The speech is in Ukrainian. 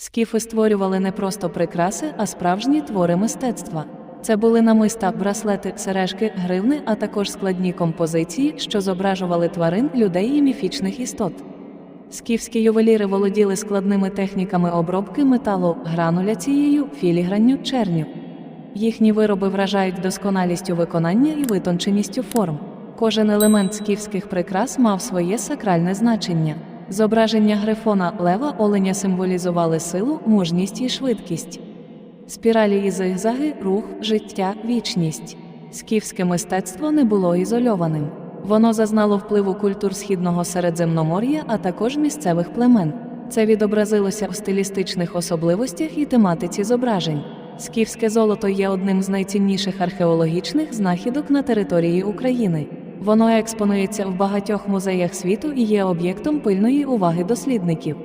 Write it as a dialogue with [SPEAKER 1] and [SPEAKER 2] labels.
[SPEAKER 1] Скіфи створювали не просто прикраси, а справжні твори мистецтва. Це були намиста, браслети, сережки, гривни, а також складні композиції, що зображували тварин, людей і міфічних істот. Скіфські ювеліри володіли складними техніками обробки металу, грануляцією, філігранню, черню. Їхні вироби вражають досконалістю виконання і витонченістю форм. Кожен елемент скіфських прикрас мав своє сакральне значення. Зображення грифона лева оленя символізували силу, мужність і швидкість. Спіралі і зигзаги рух, життя, вічність. Скіфське мистецтво не було ізольованим. Воно зазнало впливу культур східного Середземномор'я, а також місцевих племен. Це відобразилося в стилістичних особливостях і тематиці зображень. Скіфське золото є одним з найцінніших археологічних знахідок на території України. Воно експонується в багатьох музеях світу і є об'єктом пильної уваги дослідників.